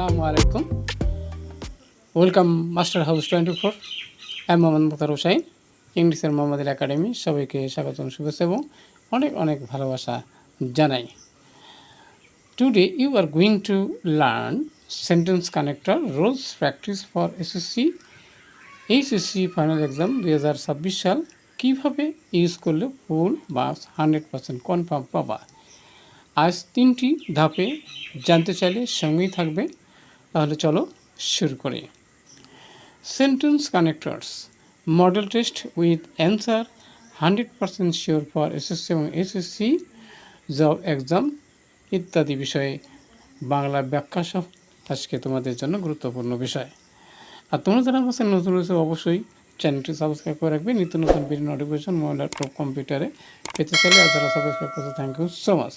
আসসালামু আলাইকুম welcome master house twenty four আমি মোহাম্মদ মুখতার হোসাইন ইংলিশের মোহাম্মদ একাডেমি সবাইকে স্বাগতম, শুভেচ্ছা এবং অনেক অনেক ভালোবাসা জানাই। Today you are going to learn sentence connector rules practice for SSC HSC final exam দুই হাজার ছাব্বিশ সাল। কীভাবে ইউজ করলে full marks hundred percent confirm পাবা? আজ তিনটি ধাপে জানতে চাইলে সঙ্গেই থাকবে তাহলে চলো শুরু করি। Sentence connectors model test with answer hundred percent sure for SSC এবং এসএসসি জব এক্সাম ইত্যাদি বিষয়ে বাংলা ব্যাখ্যা সহ আজকে তোমাদের জন্য গুরুত্বপূর্ণ বিষয়। আর তোমরা যারা আমার নতুন রয়েছে অবশ্যই চ্যানেলটি সাবস্ক্রাইব করে রাখবে। নিত্য নতুন ভিডিও নোটিফিকেশন মোবাইল ল্যাপটপ কম্পিউটারে পেতে চাইলে আর যারা সাবস্ক্রাইব করতে থ্যাংক ইউ সো মাচ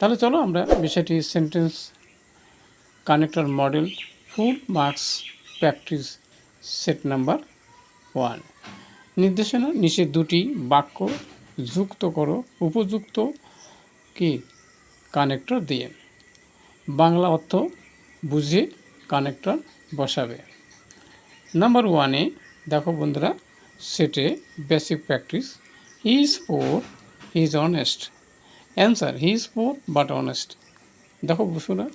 তাহলে চলো আমরা বিষয়টি sentence connector model full marks practice set number one নির্দেশনা নিচে দুটি বাক্য যুক্ত করো, উপযুক্ত কি কানেক্টর দিয়ে। বাংলা অর্থ বুঝে কানেক্টর বসাবে। নাম্বার ওয়ানে দেখো বন্ধুরা সেটে basic practice is poor is honest answer he is poor but honest দেখো বসুরা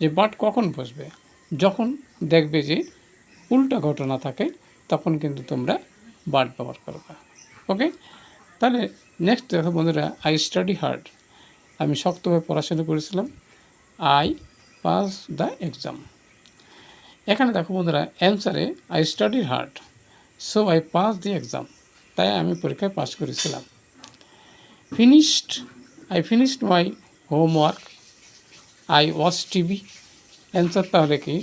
যে বাট কখন বসবে? যখন দেখবে যে উল্টা ঘটনা থাকে, তখন কিন্তু তোমরা বাট ব্যবহার করবে। ওকে? তাহলে নেক্সট দেখো বন্ধুরা আই স্টাডি হার্ড আমি শক্তভাবে পড়াশোনা করেছিলাম। আই পাস দ্য এক্সাম এখানে দেখো বন্ধুরা অ্যান্সারে I study hard so I pass the exam তাই আমি পরীক্ষায় পাস করেছিলাম। Finished I finished my homework I watch TV, answer তাহলে কি?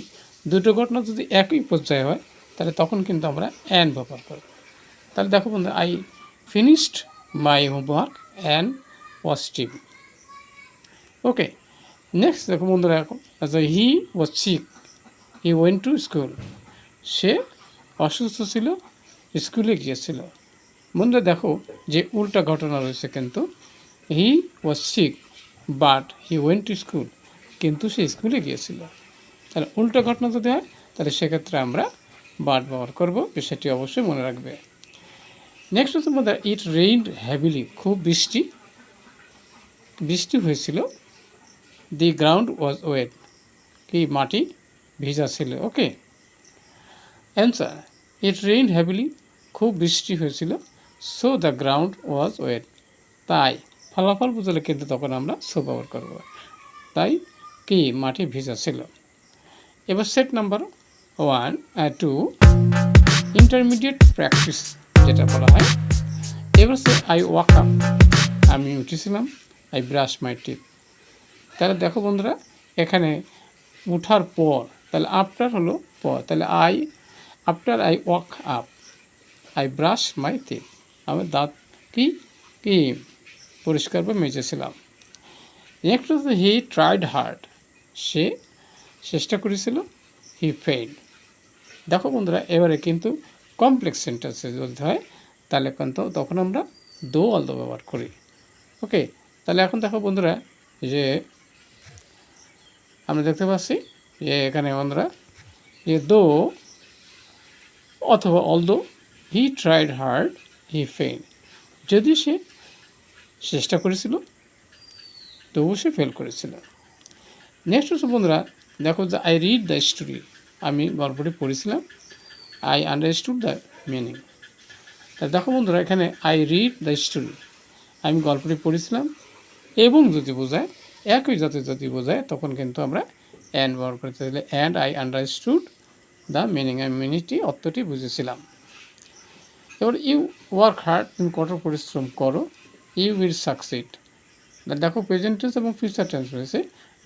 দুটো ঘটনা যদি একই পর্যায়ে হয়, তাহলে তখন কিন্তু আমরা অ্যান ব্যবহার করব। তাহলে দেখো বন্ধু I finished my homework and watch TV. Okay, next দেখো বন্ধুরা, এখন আচ্ছা he was sick, he went to school. সে অসুস্থ ছিল, স্কুলে গিয়েছিল। বন্ধুরা দেখো যে উল্টা ঘটনা রয়েছে কিন্তু, he was sick, but he went to school. কিন্তু সে স্কুলে গিয়েছিল। তাহলে উল্টো ঘটনা যদি হয়, তাহলে সেক্ষেত্রে আমরা বাট ব্যবহার করব। বিষয়টি অবশ্যই মনে রাখবে। নেক্সট হচ্ছে আমাদের ইট রেইন হ্যাভিলি খুব বৃষ্টি। বৃষ্টি হয়েছিল। দি গ্রাউন্ড ওয়াজ ওয়েট কি মাটি ভিজা ছিল, okay? Answer it rain heavily খুব বৃষ্টি হয়েছিল so the ground was wet তাই, ফলাফল বুঝলে কিন্তু তখন আমরা সো ব্যবহার করব। তাই কি মাটি ভিজা ছিল? এবার set number one two intermediate practice যেটা বলা হয়। এবার সে আই ওয়াক আপ আমি উঠেছিলাম আই ব্রাশ মাই টিপ তাহলে দেখো বন্ধুরা, এখানে উঠার পর, তাহলে আফটার হলো পর, তাহলে I after I wake up I brush my teeth আমি দাঁত কি কি পরিষ্কার বা মেজেছিলাম। নেক্সট হি ট্রাইড হার্ড সে চেষ্টা করেছিল হি ফেইড দেখো বন্ধুরা, এবারে কিন্তু কমপ্লেক্স সেন্টেন্সে বলতে হয়, তাহলে কিন্তু তখন আমরা দো অলদো ব্যবহার করি। ওকে তাহলে এখন দেখো বন্ধুরা, যে আমরা দেখতে পাচ্ছি যে এখানে বন্ধুরা, যে দো অথবা although he tried hard he failed যদি সে চেষ্টা করেছিল তবু সে ফেল করেছিল। নেক্সট হচ্ছে বন্ধুরা, দেখো যে আই রিড দ্য স্টোরি আমি গল্পটি পড়েছিলাম। আই আন্ডারস্টুড দ্য মিনিং তা দেখো বন্ধুরা, এখানে আই রিড দ্য স্টোরি আমি গল্পটি পড়েছিলাম। এবং যদি বোঝায়, একই জাতি যদি বোঝায়, তখন কিন্তু আমরা অ্যান্ড ব্যবহার করতে গেলে and I understood the meaning আমি মিনিংটি অর্থটি বুঝেছিলাম। এবার ইউ ওয়ার্ক হার্ড তুমি কঠোর পরিশ্রম করো ইউ উইল সাকসিড দেখো প্রেজেন্ট টেন্স এবং ফিউচার টেন্স রয়েছে।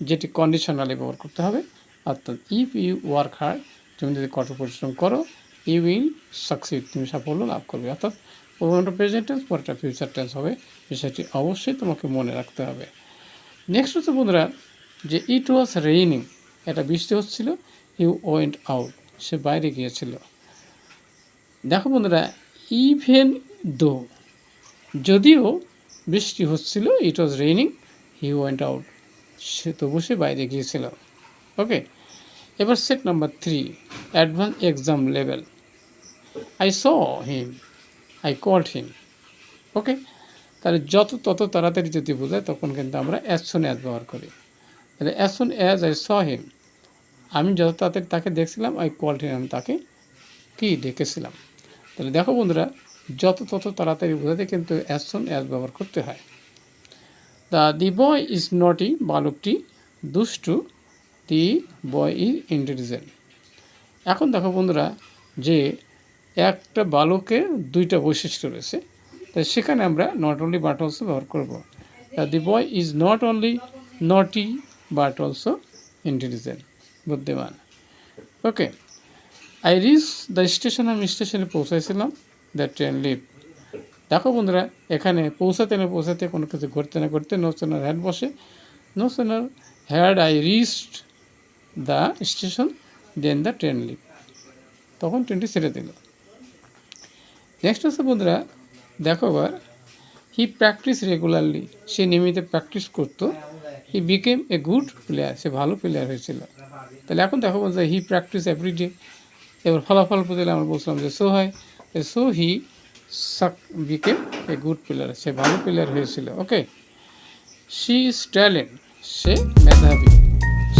যেটি কন্ডিশনালি ব্যবহার করতে হবে। অর্থাৎ ইফ ইউ ওয়ার্ক হার্ড তুমি যদি কঠোর পরিশ্রম করো ইউ উইল সাকসিড তুমি সাফল্য লাভ করবে। অর্থাৎ প্রথমটা প্রেজেন্ট টেন্স পরেরটা ফিউচার টেন্স হবে, বিষয়টি অবশ্যই তোমাকে মনে রাখতে হবে। নেক্সট হচ্ছে বন্ধুরা, যে ইট ওয়াজ রেইনিং এটা বৃষ্টি হচ্ছিল ইউ ওয়েন্ট আউট সে বাইরে গিয়েছিল। দেখো বন্ধুরা ইভেন দো যদিও বৃষ্টি হচ্ছিল it was raining he went out সে তবু সে বাইরে গিয়েছিল। ওকে এবার set number three advance exam level I saw him I called him okay তাহলে যত তত তাড়াতাড়ি যদি বোঝায়, তখন কিন্তু আমরা অ্যাজ সোন অ্যাজ ব্যবহার করি। তাহলে as soon as I saw him আমি যত তাড়াতাড়ি তাকে দেখছিলাম আই কল্ড হিম আমি তাকে কি ডেকেছিলাম। তাহলে দেখো বন্ধুরা, যত তত তাড়াতাড়ি বোঝাতে কিন্তু অ্যাজ সোন অ্যাজ ব্যবহার করতে হয়। দ্য দি বয় ইজ নটি বালকটি দুষ্টু দি বয় ইজ ইন্টেলিজেন্ট এখন দেখো বন্ধুরা যে একটা বালকের দুইটা বৈশিষ্ট্য রয়েছে, তাই সেখানে আমরা নট অনলি বাট অলসো ব্যবহার করব। The boy is not only naughty but also intelligent বুদ্ধিমান। Okay I reach the station আমি স্টেশনে পৌঁছাইছিলাম দ্য ট্রেন লিভ দেখো বন্ধুরা, এখানে পৌঁছাতে না পৌঁছাতে কোনো কিছু ঘটতে না ঘটতে নো সোনার হ্যাড বসে। No sooner had I reached the station then the train leave তখন ট্রেনটি ছেড়ে দিল। নেক্সট হচ্ছে বন্ধুরা, দেখো এবার হি প্র্যাকটিস রেগুলারলি সে নিয়মিত প্র্যাকটিস করতো। He became a good player সে ভালো প্লেয়ার হয়েছিল। তাহলে এখন দেখো বন্ধুরা হি প্র্যাকটিস এভরিডে এবার ফলাফল বদলে আমরা বলছিলাম যে সো হয়। So he suck became a good player সে ভালো প্লেয়ার হয়েছিল ওকে শি ইজ ট্যালেন্ট সে মেধাবী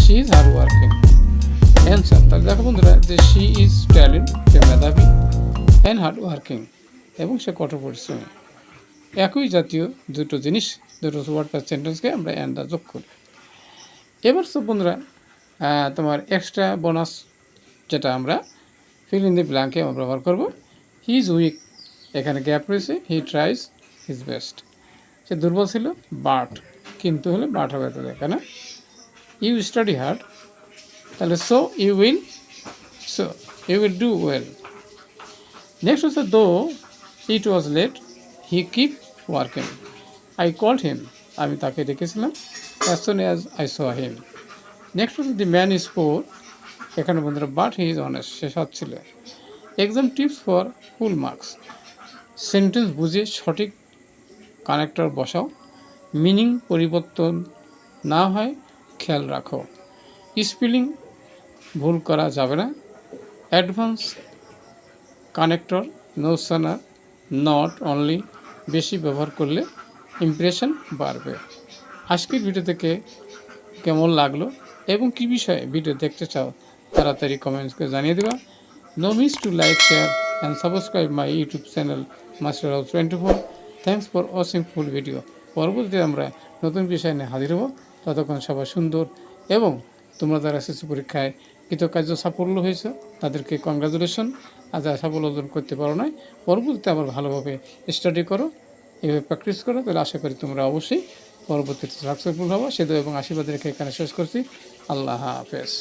she is hard working answer তাহলে দেখো বন্ধুরা, যে শি ইজ ট্যালেন্ট সে মেধাবী অ্যান্ড হার্ড ওয়ার্কিং এবং সে কঠোর পরিশ্রমী। একই জাতীয় দুটো জিনিস, দুটো ওয়ার্ড প্লাস সেন্টেন্সকে আমরা অ্যান্ড যোগ করি। এবার সব বন্ধুরা তোমার এক্সট্রা বোনাস যেটা আমরা ফিল ইন দি ব্ল্যাঙ্কে আমরা ব্যবহার করব। হি ইজ উইক এখানে গ্যাপ রয়েছে হি ট্রাইজ হিজ বেস্ট সে দুর্বল ছিল বাট কিন্তু হলে বাট হবে তো এখানে ইউ স্টাডি হার্ড তাহলে so you will so you will do well next হচ্ছে though it was late he keep working I called him আমি তাকে ডেকেছিলাম as soon as I saw him next হচ্ছে দি ম্যান ইজ পোর এখানে বন্ধুরা but he is honest সে সৎ ছিল। Exam tips for full marks sentence বুঝে সঠিক কানেক্টর বসাও। মিনিং পরিবর্তন না হয়, খেয়াল রাখো। স্পেলিং ভুল করা যাবে না। Advance connector no sooner not only বেশি ব্যবহার করলে ইমপ্রেশন বাড়বে। আজকের ভিডিও থেকে কেমন লাগল এবং কী বিষয়ে ভিডিও দেখতে চাও, তাড়াতাড়ি কমেন্টস করে জানিয়ে দেবা। No miss to like share subscribe my YouTube channel Master House twenty four thanks for watching full video পরবর্তীতে আমরা নতুন বিষয় নিয়ে হাজির হব। ততক্ষণ সবাই সুন্দর এবং তোমরা যারা এসএসসি পরীক্ষায় কৃতকার্য সাফল্য হয়েছে, তাদেরকে কংগ্রাচুলেশন আর যারা সাফল্য অর্জন করতে পারো নাই। পরবর্তীতে আবার ভালোভাবে স্টাডি করো। এভাবে প্র্যাকটিস করো। তাহলে আশা করি তোমরা অবশ্যই পরবর্তীতে সাকসেসফুল হব। সেদু এবং আশীর্বাদ রেখে এখানে শেষ করছি। আল্লাহ হাফেজ।